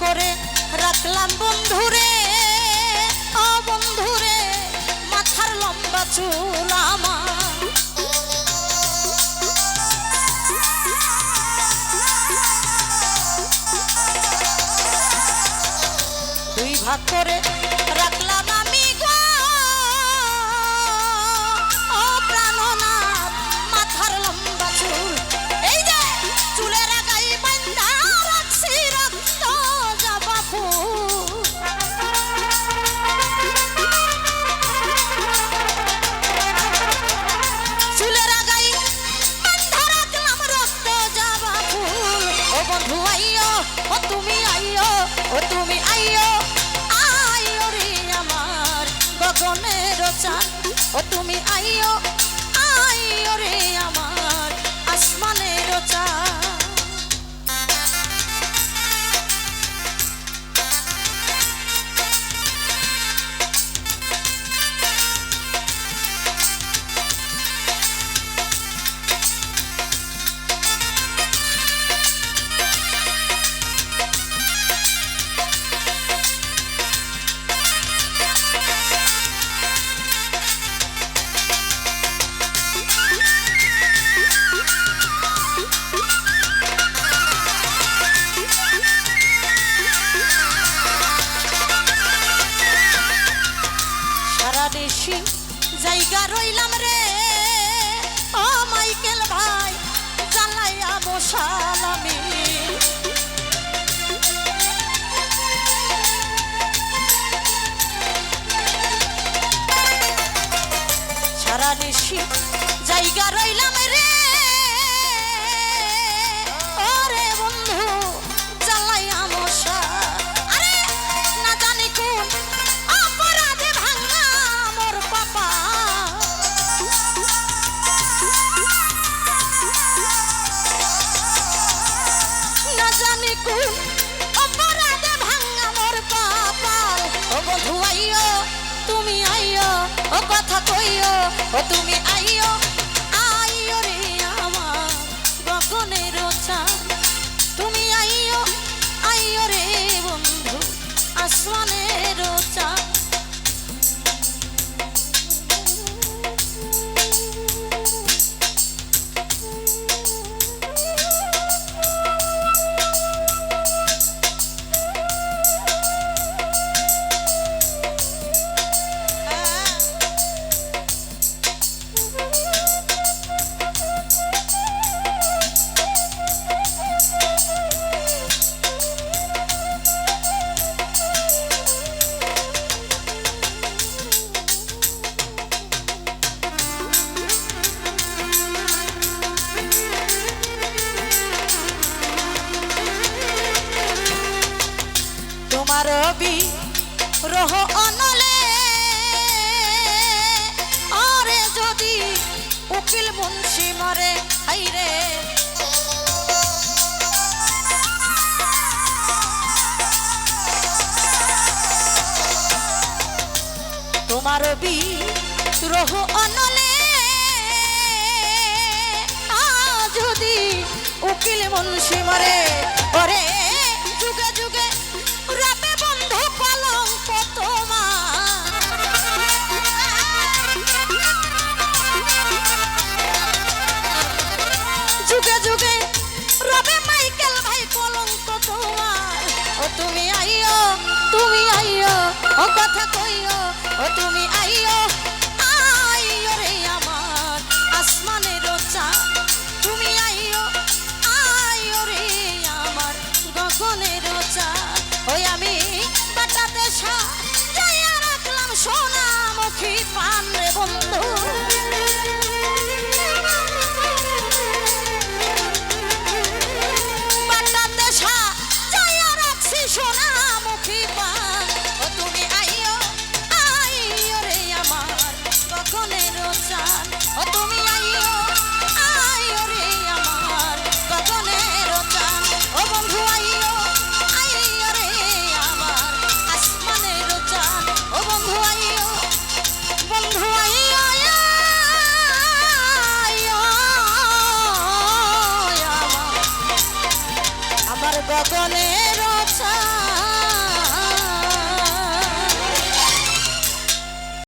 করে রাখলাম বন্ধুরে ও বন্ধুরে মাথার লম্বা চুল আমার। দুই ভাগ করে গগনের চাঁদ। ও তুমি আইও দেশে জায়গা রইলাম রে। ও মাইকেল ভাই, জ্বালাইয়া বসাল আমি। সারা দেশে জায়গা রইলাম রে। তুমি আইও ও কথা কইও ও তুমি আইও তোমার বি রহ অনলে। আরে যদি উকিল মুন্সি মরে হাইরে তোমার বি রহ অনলে। আ যদি উকিল মুন্সি মরে, ওরে, যুগে যুগে যুগে যুগে রবে মাইকেল ভাই কলঙ্ক তোমার। তুমি আইও তুমি আইও ও কথা কইও ও তুমি আইও গগনের ছায়া